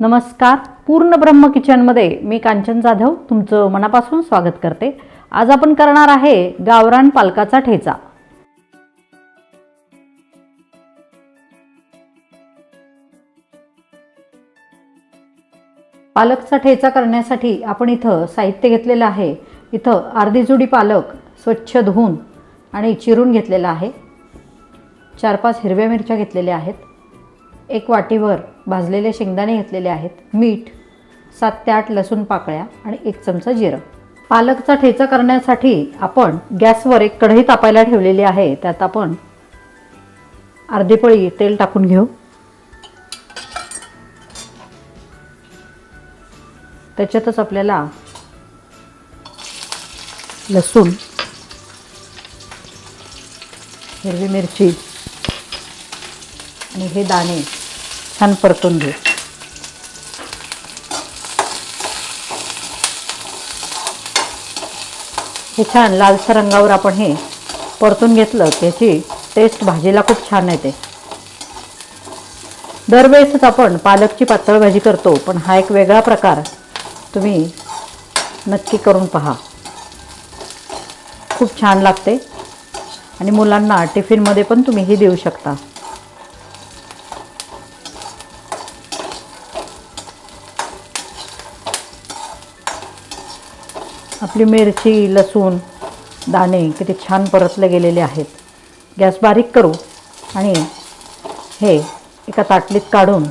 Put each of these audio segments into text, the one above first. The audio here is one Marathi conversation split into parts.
नमस्कार. पूर्ण ब्रह्म किचनमध्ये मी कांचन जाधव तुमचं मनापासून स्वागत करते. आज आपण करणार आहे गावरान पालकाचा ठेचा. पालकचा ठेचा करण्यासाठी आपण इथं साहित्य घेतलेलं आहे. इथं अर्धी जुडी पालक स्वच्छ धुवून आणि चिरून घेतलेला आहे. चार पाच हिरव्या मिरच्या घेतलेल्या आहेत. एक वाटीभर भाजलेले शेंगदाणे घेतलेले आहेत. मीठ सात ते आठ लसूण पाकळ्या आणि एक चमचा जिरं. पालकचा ठेचा करण्यासाठी आपण गॅसवर एक कढई तापायला ठेवलेली आहे. त्यात आपण अर्धी पळी तेल टाकून घेऊ. त्याच्यातच आपल्याला लसूण हिरवी मिरची आणि हे दाणे छान परतून घेऊ हे छान लालसर रंगावर आपण हे परतून घेतलं त्याची टेस्ट भाजीला खूप छान येते. दरवेळेसच आपण पालकची पातळ भाजी करतो पण हा एक वेगळा प्रकार तुम्ही नक्की करून पहा. खूप छान लागते. आणि मुलांना टिफिनमध्ये पण तुम्ही ही देऊ शकता. आपली मिरची लसूण दाणे किती छान परतले गेलेले आहेत. गॅस बारीक करू आणि हे एका ताटलीत काढून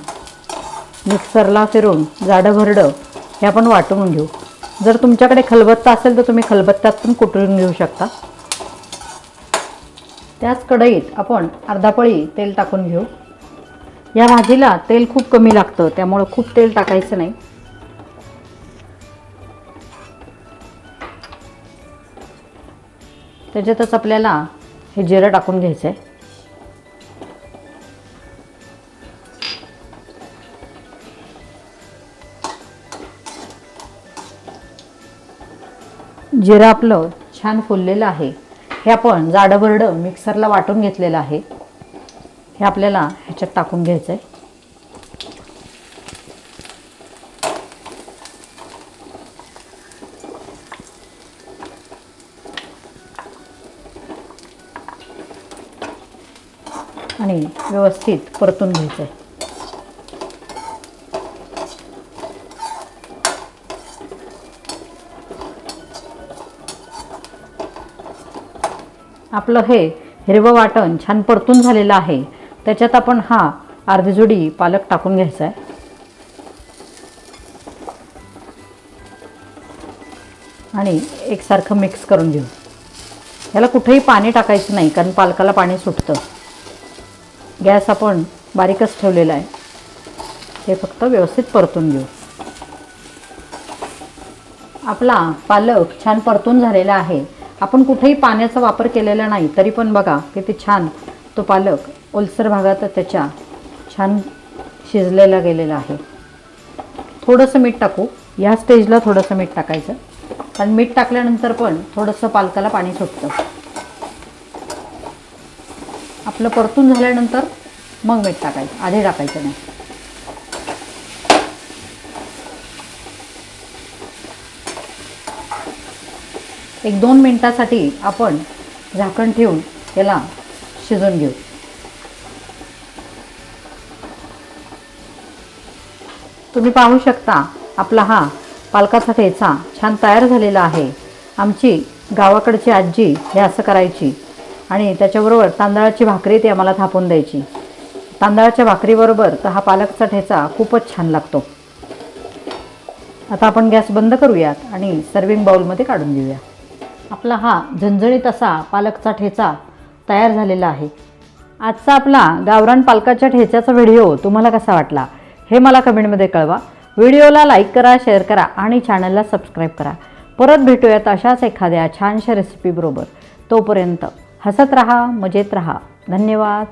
मिक्सरला फिरून जाडं भरडं हे आपण वाटून घेऊ. जर तुमच्याकडे खलबत्ता असेल तर तुम्ही खलबत्त्यात पण कुटून घेऊ शकता. त्याच कढईत आपण अर्धा पळी तेल टाकून घेऊ. या भाजीला तेल खूप कमी लागतं त्यामुळं खूप तेल टाकायचं नाही. त्याच्यातच आपल्याला हे जिरं टाकून घ्यायचं आहे जिरं आपलं छान फुललेलं आहे. हे आपण जाडंबरडं मिक्सरला वाटून घेतलेलं आहे. हे आपल्याला ह्याच्यात टाकून घ्यायचं आहे आणि व्यवस्थित परतून घ्यायचं आहे आपलं हे हिरवं वाटण छान परतून झालेलं आहे. त्याच्यात आपण हा अर्धी जोडी पालक टाकून घ्यायचा आहे आणि एकसारखं मिक्स करून घेऊ. याला कुठेही पाणी टाकायचं नाही कारण पालकाला पाणी सुटतं. गॅस आपण बारीकच ठेवलेला आहे. हे फक्त व्यवस्थित परतून घेऊ. आपला पालक छान परतून झालेला आहे. आपण कुठेही पाण्याचा वापर केलेला नाही तरी पण बघा किती छान तो पालक ओलसर भागात त्याच्या छान शिजलेला गेलेला आहे. थोडंसं मीठ टाकू. ह्या स्टेजला थोडंसं मीठ टाकायचं. कारण मीठ टाकल्यानंतर पण थोडंसं पालकाला पाणी सुटतं. आपलं परतून झाल्यानंतर मग मीठ टाकायचं. आधी टाकायचं नाही. एक दोन मिनटासाठी आपण झाकण ठेवून याला शिजून घेऊ. तुम्ही पाहू शकता आपला हा पालकाचा ठेचा छान तयार झालेला आहे. आमची गावाकडची आजी हे असं करायची. आणि त्याच्याबरोबर तांदळाची भाकरी ती आम्हाला थापून द्यायची. तांदळाच्या भाकरीबरोबर तर हा पालकचा ठेचा खूपच छान लागतो. आता आपण गॅस बंद करूयात आणि सर्विंग बाउलमध्ये काढून घेऊया. आपला हा झणझणीत असा पालकचा ठेचा तयार झालेला आहे. आजचा आपला गावरान पालकाच्या ठेच्याचा व्हिडिओ तुम्हाला कसा वाटला हे मला कमेंटमध्ये कळवा. व्हिडिओला लाईक करा शेअर करा आणि चॅनलला सबस्क्राईब करा. परत भेटूयात अशाच एखाद्या छानशा रेसिपीबरोबर तोपर्यंत हसत रहा मजेत रहा धन्यवाद.